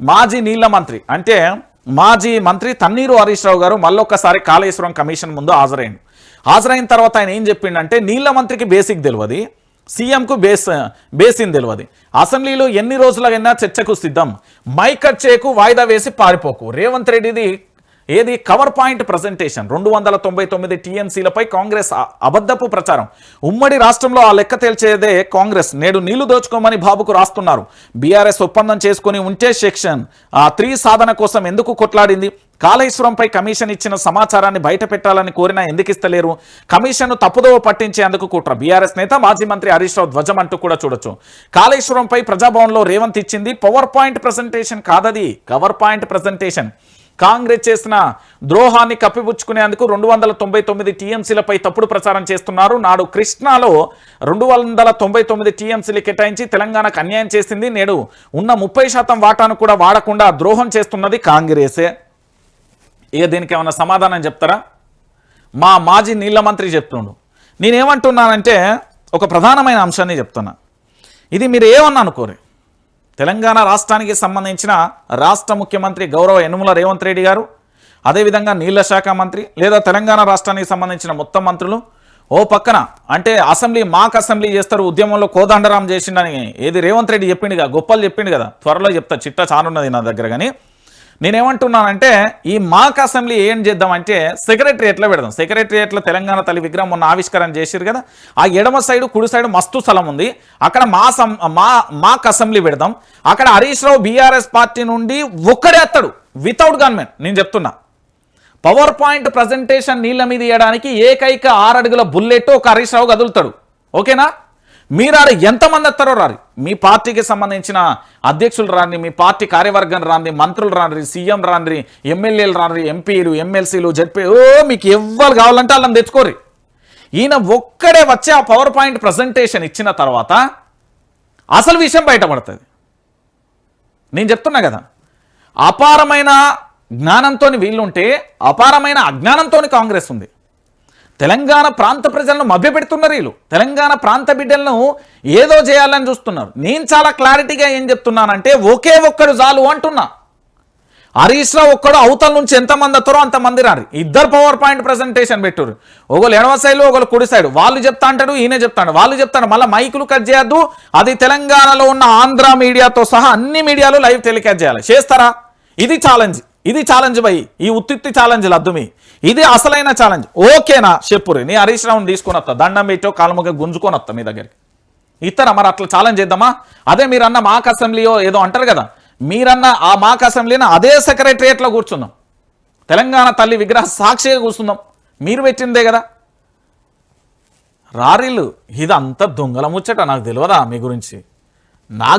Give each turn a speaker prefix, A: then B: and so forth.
A: మాజీ నీళ్ళ మంత్రి. అంటే మాజీ మంత్రి తన్నీరు హరీష్ రావు గారు మళ్ళొక్కసారి కాళేశ్వరం కమిషన్ ముందు హాజరైండు. హాజరైన తర్వాత ఆయన ఏం చెప్పిండంటే నీళ్ళ మంత్రికి బేసిక్ తెలియదు సీఎంకు బేస్ బేసిన్ తెలియదు అసెంబ్లీలో ఎన్ని రోజులైనా చర్చకు సిద్ధం. మైకట్ చేకు వాయిదా వేసి పారిపోకు. రేవంత్ రెడ్డిది ఏది? కవర్ పాయింట్ ప్రజెంటేషన్ రెండు వందల తొంభై తొమ్మిది టీఎంసీలపై కాంగ్రెస్ అబద్ధపు ప్రచారం. ఉమ్మడి రాష్ట్రంలో ఆ లెక్క తేల్చేదే కాంగ్రెస్. నేడు నీళ్ళు దోచుకోమని బాబుకు రాస్తున్నారు. బీఆర్ఎస్ ఒప్పందం చేసుకుని ఉంటే సెక్షన్. ఆ త్రీ సాధన కోసం ఎందుకు కొట్లాడింది? కాళేశ్వరంపై కమిషన్ ఇచ్చిన సమాచారాన్ని బయట పెట్టాలని కోరినా ఎందుకు ఇస్తలేరు? కమిషన్ను తప్పుదోవ పట్టించేందుకు కుట్ర. బీఆర్ఎస్ నేత మాజీ మంత్రి హరీష్ రావు ధ్వజం అంటూ కూడా చూడొచ్చు. కాళేశ్వరంపై ప్రజాభవన్లో రేవంత్ ఇచ్చింది పవర్ పాయింట్ ప్రజెంటేషన్ కాదది. కవర్ పాయింట్ ప్రజెంటేషన్ కాంగ్రెస్ చేసిన ద్రోహాన్ని కప్పిపుచ్చుకునేందుకు రెండు వందల తొంభై తొమ్మిది టీఎంసీలపై తప్పుడు ప్రచారం చేస్తున్నారు. నాడు కృష్ణాలో రెండు వందల తొంభై తొమ్మిది టీఎంసీలు కేటాయించి తెలంగాణకు అన్యాయం చేసింది. నేడు ఉన్న ముప్పై శాతం వాటాను కూడా వాడకుండా ద్రోహం చేస్తున్నది కాంగ్రెసే. ఇక దీనికి ఏమైనా సమాధానం చెప్తారా? మా మాజీ నీళ్ళ మంత్రి చెప్తుండు. నేనేమంటున్నానంటే ఒక ప్రధానమైన అంశాన్ని చెప్తున్నా. ఇది మీరు ఏమన్నా అనుకోరు. తెలంగాణ రాష్ట్రానికి సంబంధించిన రాష్ట్ర ముఖ్యమంత్రి గౌరవ యనుమల రేవంత్ రెడ్డి గారు అదేవిధంగా నీళ్ళ శాఖ మంత్రి లేదా తెలంగాణ రాష్ట్రానికి సంబంధించిన మొత్తం మంత్రులు ఓ పక్కన అంటే అసెంబ్లీ మాక్ అసెంబ్లీ చేస్తారు ఉద్యమంలో కోదండరాం చేసిండని ఏది రేవంత్ రెడ్డి చెప్పిండు గొప్పలు చెప్పిండు కదా త్వరలో చెప్తా చిట్ట చానున్నది నా దగ్గర కానీ. నేనేమంటున్నానంటే ఈ మాక్ అసెంబ్లీ ఏం చేద్దామంటే సెక్రటరియట్లో పెడదాం. సెక్రటరియట్లో తెలంగాణ తల్లి విగ్రహం మొన్న ఆవిష్కరణ చేసిరు కదా ఆ ఎడమ సైడు కుడి సైడు మస్తు స్థలం ఉంది. అక్కడ మా సం మా మాక్ అసెంబ్లీ పెడదాం. అక్కడ హరీష్ రావు బీఆర్ఎస్ పార్టీ నుండి ఒక్కడే అత్తడు వితౌట్ గవర్నమెంట్ నేను చెప్తున్నా. పవర్ పాయింట్ ప్రజెంటేషన్ నీళ్ళ మీద ఇవ్వడానికి ఏకైక ఆరడుగుల బుల్లెట్ ఒక హరీష్ రావు కదులుతాడు ఓకేనా? మీరు ఆడ ఎంతమంది వస్తారో రారి. మీ పార్టీకి సంబంధించిన అధ్యక్షులు రాండి మీ పార్టీ కార్యవర్గం రాని మంత్రులు రాని సీఎం రాని ఎమ్మెల్యేలు రాని ఎంపీలు ఎమ్మెల్సీలు జడ్పీ ఓ మీకు ఎవ్వరు కావాలంటే వాళ్ళని తెచ్చుకోరి ఈయన ఒక్కడే వచ్చి ఆ పవర్ పాయింట్ ప్రజెంటేషన్ ఇచ్చిన తర్వాత అసలు విషయం బయటపడుతుంది. నేను చెప్తున్నా కదా అపారమైన జ్ఞానంతో వీళ్ళుంటే అపారమైన అజ్ఞానంతో కాంగ్రెస్ ఉంది. తెలంగాణ ప్రాంత ప్రజలను మభ్యపెడుతున్నారు వీళ్ళు. తెలంగాణ ప్రాంత బిడ్డలను ఏదో చేయాలని చూస్తున్నారు. నేను చాలా క్లారిటీగా ఏం చెప్తున్నానంటే ఒకే ఒక్కడు చాలు అంటున్నా. హరీష్ రావు ఒక్కడు అవతల నుంచి ఎంతమంది వస్తారో అంతమంది రారు. ఇద్దరు పవర్ పాయింట్ ప్రజెంటేషన్ పెట్టారు ఒకరు ఎడమ సైడ్ ఒకరు కుడి సైడ్ వాళ్ళు చెప్తా అంటాడు ఈయన చెప్తాడు వాళ్ళు చెప్తాడు మళ్ళీ మైకులు కట్ చేయొద్దు. అది తెలంగాణలో ఉన్న ఆంధ్ర మీడియాతో సహా అన్ని మీడియాలు లైవ్ టెలికాస్ట్ చేయాలి. చేస్తారా? ఇది ఛాలెంజ్ ఇది ఛాలెంజ్ బై ఈ ఉత్తిత్తి ఛాలెంజ్ లద్దుమి ఇది అసలైన ఛాలెంజ్ ఓకేనా చెప్పురి నీ హరీష్ రావుని తీసుకొని వస్తా దండం పెట్టో కాలుముగా గుంజుకొని వస్తా మీ దగ్గరికి. ఇస్తారా మరి అట్లా ఛాలెంజ్ చేద్దామా? అదే మీరన్న మాక్ అసెంబ్లీయో ఏదో అంటారు కదా. మీరన్న ఆ మాక్ అసెంబ్లీని అదే సెక్రటరియట్లో కూర్చున్నాం. తెలంగాణ తల్లి విగ్రహ సాక్షిగా కూర్చుందాం మీరు పెట్టిందే కదా. రారీలు ఇదంతా దొంగల ముచ్చట నాకు తెలియదా మీ గురించి? నాకు